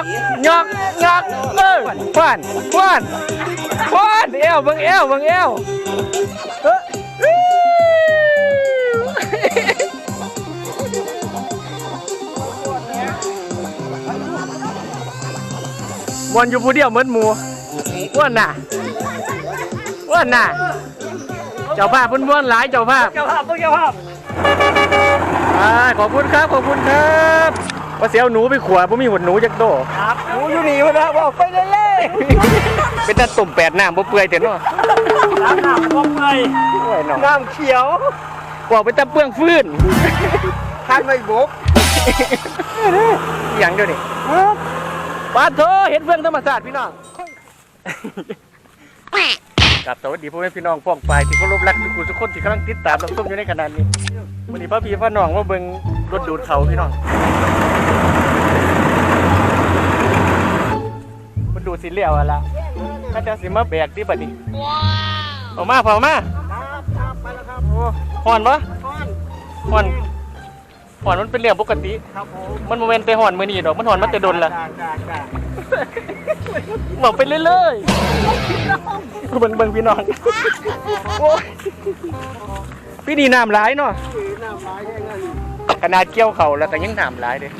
อกยอกยอกเออควันควันควันเอวเบิ่งเอวเบิ่งเอวเอ้อมวนอยู่ผู้เดียวเหมือนหมูอ้วนน่ะอ้วนน่ะ เจ้าภาพเพิ่นม้วนหลายเจ้าภาพ เจ้าภาพเจ้าภาพอ่าขอบคุณครับ ขอบคุณครับ ว่าเสียวหนูไปขวาผมมีหดหนูจักโตครับหนูอยู่นี่วะนะบอกไปเล่ยเป็นตาตุ่มแปดน้ำบ่เปื่อยเถอะเนาะๆน้ำหนักลงเลยโอ้ยเนาะน้ำเขียวบอกเป็นตาเปื้องฟื้นคันไม่บุกอหย่างเดียวนี่ปาโถเห็นเฟื่องธรรมศาสตร์พี่น้องกับสวัสดีพ่อแม่พี่น้องพ้องไปที่เคารพรักทุกคนทุกคนที่กำลังติดตามรับชมอยู่ในขณะนี้วันนี้พ่อพี่พ่อน้องมาเบิ่งรถดูดเขาพี่น้อง มันดูดสิเลี้ยวอะละถ้าจะสิมาแบกที่บัดนี้เออกมาเผามาครับครับไปแล้วครับโอ้ห่อนปะก้อนห่อนห่อนมันเป็นเรื่องปกติ ครับผมมันโมเมนต์แต่ห่อนมือนี่ดอก มันห่อนมาแต่ดนละจ้าจ้าจ้าบอกไปเรื่อยๆเบิ่งเบิ่งพี่น้องโอ้ยพี่นี่น้ำร้ายเนาะสีน้ำลายแค่นั้นขนาดเกี่ยวเขาแล้วแต่ยังน้ำร้ายเลย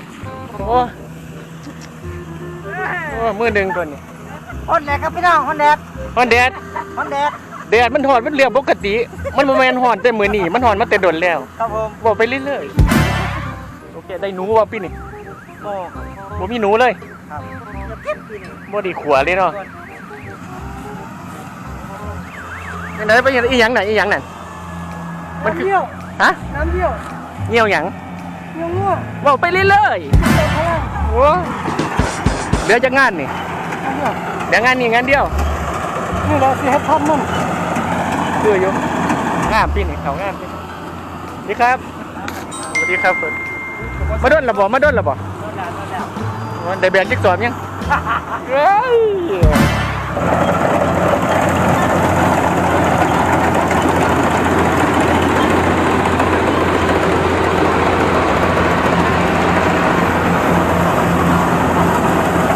โอ้ โอ้มือหนึ่งตัวนี้ฮอนแดกครับพี่น้องฮอนแดกห่อนแดดฮอนแดกแดดมันห่อนเป็นเรื่องปกติ มันโมเมนต์ห่อนแต่มือนี่มันห่อนมาแต่ดนแล้วครับผมบอกไปเรื่อยๆโอเคได้หนูว่าพี่นี่โอ้บ่มีหนูเลยครับจะเก็บกินบ่ไดีขัวเลยเนาะไหนไปยังอีหยังไหนอีหยังนั่นมันคือน้ำเยี่ยวฮะน้ำเยี่ยวเงี้ยวหยังเยี่ยวง่วงบอกไปเรื่อยๆโอ้ เหลือจะงานนี่น้ำเยี่ยวเดี๋ยวงานนี้งานเดียวนี่แหละสิให้ทำมันคืออยู่งามพี่นี่เขางามพี่นี่ครับสวัสดีครับเพิ่นมาด้นระบ่มาด้นระบ่ได้แบกจิ๊กซอว์ยังเฮ้ย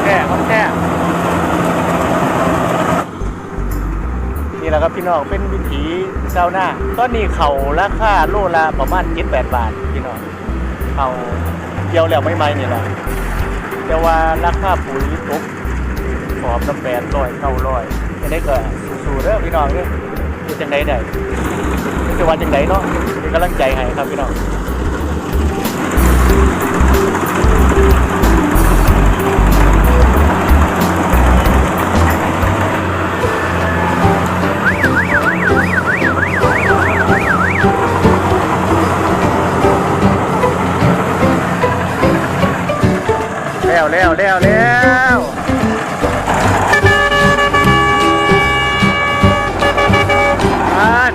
แค่ครับแค่นี่แหละครับ พี่น้องเป็นวิถีชาวนาตอนนี้เขาราคาโลละประมาณ7-8บาทพี่น้องเขาเกี่ยวแล้วไม่ไม่เนี่แหละแต่ว่าราคาปุ๋ยตกสอมน้ำแปดร้อยเก้าร้อยจะได้ก็สู้ๆเด้อพี่น้องเนี่ยจังไดได้จะว่าจังไดเนาะเป็นกำลังใจให้ครับพี่น้อง แล้วแล้วแล้วแล้ว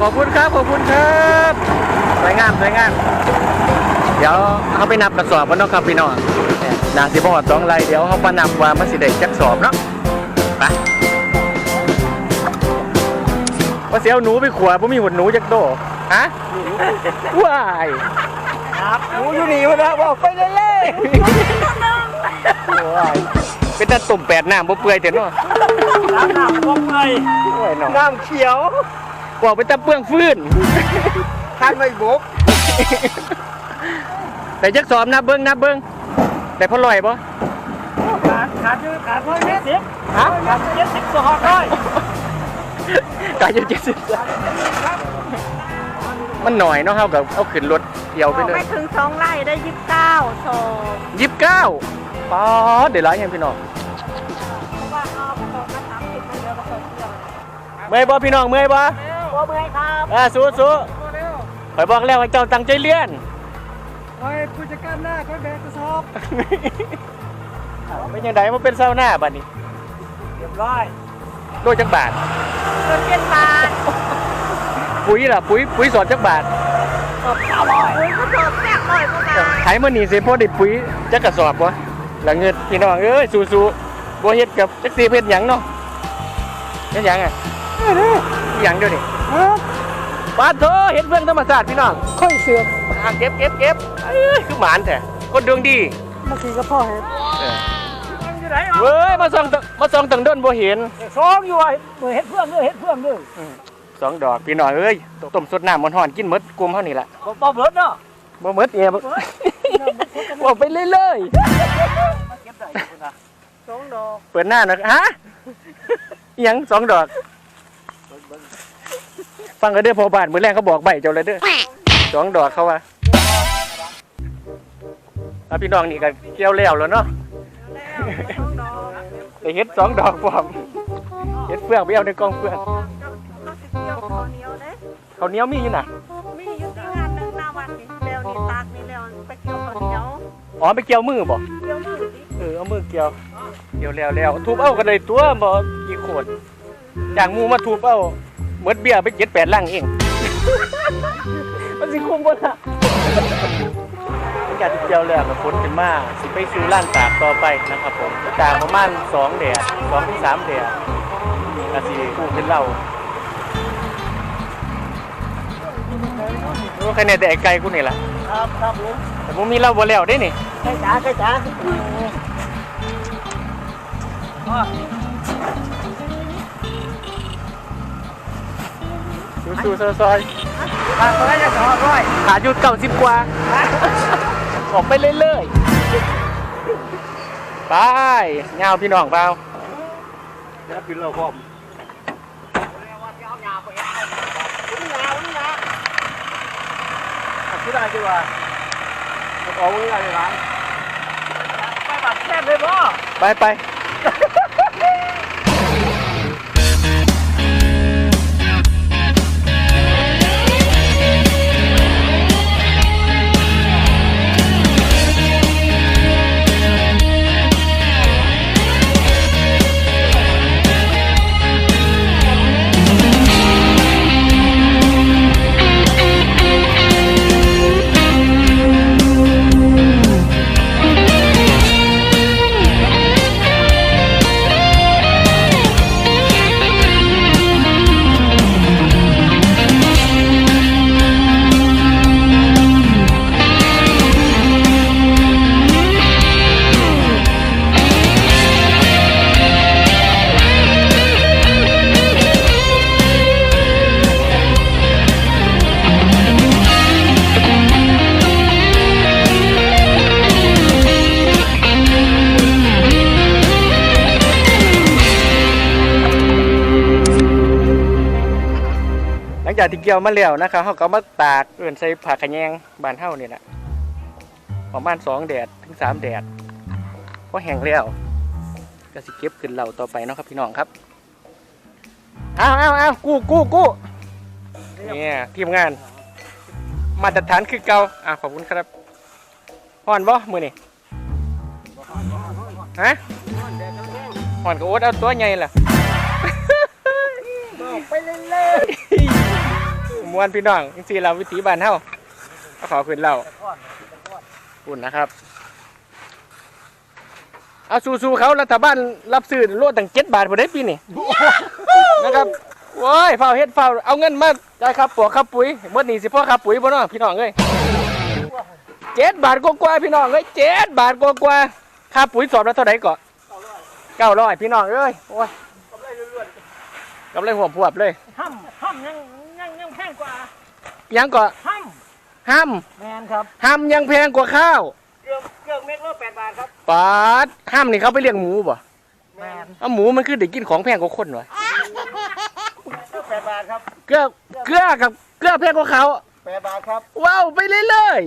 ขอบคุณครับขอบคุณครับสวยงามสวยงามเดี๋ยวเขาไปนับกระสอบกันเนาะครับพี่น้องเนี่ยนาสิบอดสองไรเดี๋ยวเขามานับว่ามันสิได้จักสอบเนาะไปว่าเสียวหนูไปขวาผมมีหดหนูจักโตฮะว้าย ครับหนูอยู่นี่วะนะบอกไปเล่ยว้ายเป็นตาตุ่มแปดน้ำบ่เปื่อยเถอะเนาะๆน้ำหนักลงเลยโอ้ยเนาะน้ำเขียวบอกเป็นตาเปื้องฟื้นคันไม่บุกแต่จักสอบนับเบิ้งนับเบิ้งแต่พอลอยบ่ขาดขาดอยู่ขาดร้อยเจ็ดสิบฮะขาดเจ็ดสิบสองร้อยกายอยู่เจ็ดสิบมันหน่อยเนาะเฮากับเอาขึ้นรถ เดียวไปเลยไม่ถึงสองไร่ได้ยี่สิบเก้าโซยี่สิบเก้าป๊อดเดี๋ยวร้ายยังพี่น้องเพราะว่าเอากระสอบมาสามสิบมันเดียวกระสอบเดียวเมื่อยบ่พี่น้องเมื่อยบ่โอ้เมื่อยครับอ่าสู้สู้ข่อยบอกแล้วให้เจ้าตั้งใจเรียนไอ้ผู้จัดการหน้าเขาแบกกระสอบเป็นยังไงมาเป็นเศร้าหน้าบัดนี้เรียบร้อยโดยจักบาทเงินเป็นบาทปุ๋ยล่ะปุ๋ยปุ๋ยสอดจักบาทกระ สอบเก้าร้อยกระสอบแปดร้อยพวกนายมื้อนี้สิพอได้ปุ๋ยจักกระสอบบ่แล้วเงินพี่น้องเอ้ยสู้ๆบ่เฮ็ดกับจักสิเฮ็ดหยังเนาะเฮ็ดหยังอะหยังเดี๋ยวนี้ครับปาโถเห็นเพื่อนธรรมศาสตร์พี่น้องค่อยเสือกเก็บเก็บเก็บเอ้ยคือหมานแท้คนดวงดีเมื่อกี้ก็พ่อเห็นเว้ยมาส่องตมาส่องตังด้นบ่เห็นสองอยู่ไอ้เฮ็ดเพื่องเด้อเฮ็ดเพื่องเด้อ สองดอกพี่น้องเอ้ยต้มสดน้ำมันห่อนๆกินหมดกลุ่มเท่านี้ละบ่บ่เบิดเนาะบ่หมดเอียบ่บอกไปเรื่อยมาเก็บได้อยู่พุ่นน่ะสองดอกๆเปิดหน้าหนะฮะอิหยังสองดอก ฟังกันเด้อพอบานมื้อแรกเขาบอกใบเจ้าเลยเด้อสองดอกเขาว่าเอาพี่น้องนี่ก็เกี่ยวแล้วแล้วเนาะแล้วสองดอกได้เฮ็ดสองดอกพร้อมเฮ็ดเฟืองไปเอาในกองเฟือง เด้ข้าวเหนียวมีอยู่น่ะ มีอยู่ที่งานหนึงหน้าวัดนี่แล้วนี่ตากนี่แล้วไปเกี่ยวข้าวเหนียวอ๋อไปเกี่ยวมือบ่เกี่ยวมือดิเออเอามือเกี่ยว เกี่ยวแล้วแล้วทุบเอากันเลยตัวบ่กี่ขวดจากหมูมาทุบเอาหมดเบี้ยไปเจ็ดแปดลังเอง มันสิคุ้มบ่ล่ะอยากจะเกี่ยวแล้วก็พ้นขึ้นมาสิไปสู่ร้านตากต่อไปนะครับผมตากประมาณสองแดดสองถึงสามแดดก็สิคู่ขึ้นเหล่า โอ้ใครเนี่ยแต่ไอ้ไก่กูนี่ล่ะครับครับผมแต่ผมมีเหล้าบ่แล้วได้นี่ใกล้จ๋าใกล้จ๋าอ๋อสู้ๆซอยทางไปจะสองร้อยๆขายุดเก่าสิบกว่า ออกไปเรื่อยๆ ไปเงาพี่น้องเปล่าแล้วปิดเราพร้อมที่ ได้ดีกว่าออกมือได้ร้านไปบัตรแค่เลยพ่อไปไป จากที่เกี่ยวมาแล้วนะครับเขาก็มาตากเอื่นใส่ผักขะแยงบานเท่านี่แหละประมาณสองแดดถึงสามแดดพอแห้งแล้วก็สิเก็บขึ้นเหล่าต่อไปเนาะครับพี่น้องครับอ้าวอ้าวอ้าวกู้กู้กู้เนี่ยทีมงาน มาตรฐานคือเก่าอะขอบคุณครับห่อนบ่มือนี่ฮะห่อนก็โอ๊ตเอาตัวใหญ่ล่ะไปเรื่อย มวนพี่น้องจริงๆเราวิถีบ้านเฮาก็ขอคืนเราคุณนนะครับ เอาสู้ๆเขารัฐบาลรับซื้อโลตั้งเจ็ดบาทพอได้ปีนี่นะครับโว้ยเฝ้าเฮ็ดเฝ้าเอาเงินมาได้ครับปวกครับปุ๋ยเมื่อนี้สิพ่อครับปุ๋ยบ่เนาะพี่น้องเอ้ยเจ็ดบาทกว่าพี่น้องเอ้ยเจ็ดบาทกว่าๆค่าปุ๋ยสอบแล้วเท่าไหร่ก่อนเก้าร้อยพี่น้องเอ้ยโอ้ยกำไรหัวพวบเลยห้ำห้ำยัง งยังแพงกว่ายังก็ห้ห้ำำแมนครับห้ำยังแพงกว่าข้าวเกือบเกือบเม็ดละแปดบาทครับปาดห้ำนี่เขาไปเลี้ยงหมูบ่แมนเอาหมูมันคือได้กินของแพงกว่าคนวะแปดบาทครับเกลือเกลือกับเกลือแพงกว่าเขาแปดบาทครับว้าวไปเรื่อย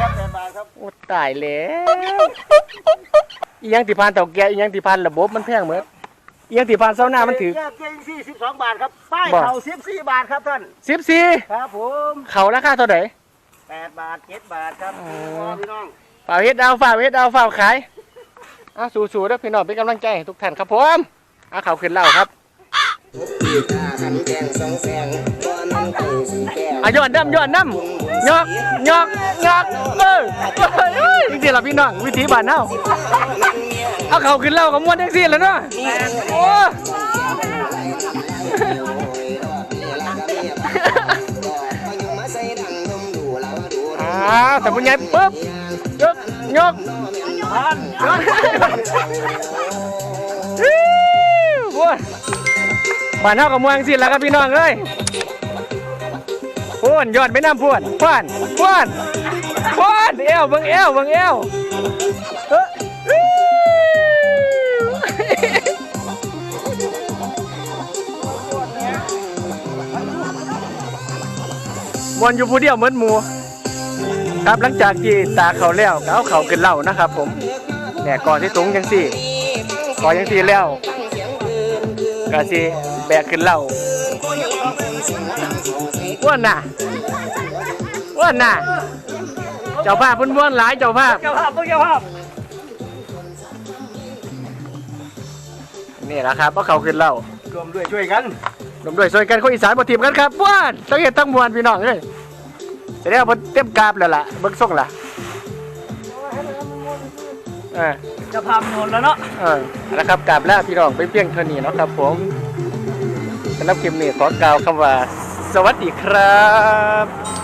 ครับแปดบาทครับๆโอ้ตายแล้วอีหยังติพานเต่าแก่อีหยังติพานระบบมันแพงเหมือน อีหยังติพานเสาหน้ามันถือ แยกเกงสี่สิบสองบาทครับ ป้ายบ่ เขาสิบสี่บาทครับท่าน สิบสี่ครับผมเขาราคาเท่าไหร่ แปดบาทเจ็ดบาทครับอ๋อ พี่น้อง ฝ่ากเฮ็ดเอาฝ่ากเฮ็ดเอาฝ่ากขายเอาสู้ๆเด้อพี่น้องเป็นกำลังใจให้ทุกท่านครับผมเอาเขาขึ้นเล่าครับขันแกงสองแสงตัวนั้นไปสีแก้วอายอดน้ำยอดน้ำยอกยอกยอกเออเอ้ยจริงๆล่ะพี่น้องวิถีบ้านเฮา เอาเขาขึ้นเล่ากับม้วนแท็กซี่แล้วเนาะโอ้อ่าแต่ปุญญ์ปุ๊บยกยกพันว้าบ้านเท่ากับเมืองสิแล้วครับพี่น้องเอ้ยพวนยอดไม่น้ำพวนพวนพวนพวนเอวเบิ้งเอวเบิ้งเอวเฮ้ มวนอยู่ผู้เดียวเหมือนหมูครับหลังจากที่ตาเขาแล้วก็เอาเขาขึ้นเหล่านะครับ ผมเนี่ยก่อนที่สูงจังสี่ก่อนจังสี่แล้วก็สิแบกขึ้นเหล่าว้วนน่ะว้วนน่ะ เจ้าภาพเพุ่นม้วนหลายเจ้าภาพ เจ้าภาพเจ้าภาพนี่แหละครับเอาเขาขึ้นเหล่า รวมด้วยช่วยกัน รวมด้วยช่วยกันคนอีสานบ่ทีมกันครับว้วนต้องเห็นทั้งมวลพี่น้องเอ้ยแสดงว่าเพิ่นเต็มกราบแล้วล่ะเบิ่งส่งล่ะเออเจ้าภาพโนนแล้วเนาะเออนะครับกราบแล้วพี่น้องไปเพียงเท่านี้เนาะครับผมสำหรับคลิปนี้ขอกล่าวคำว่า สวัสดีครับ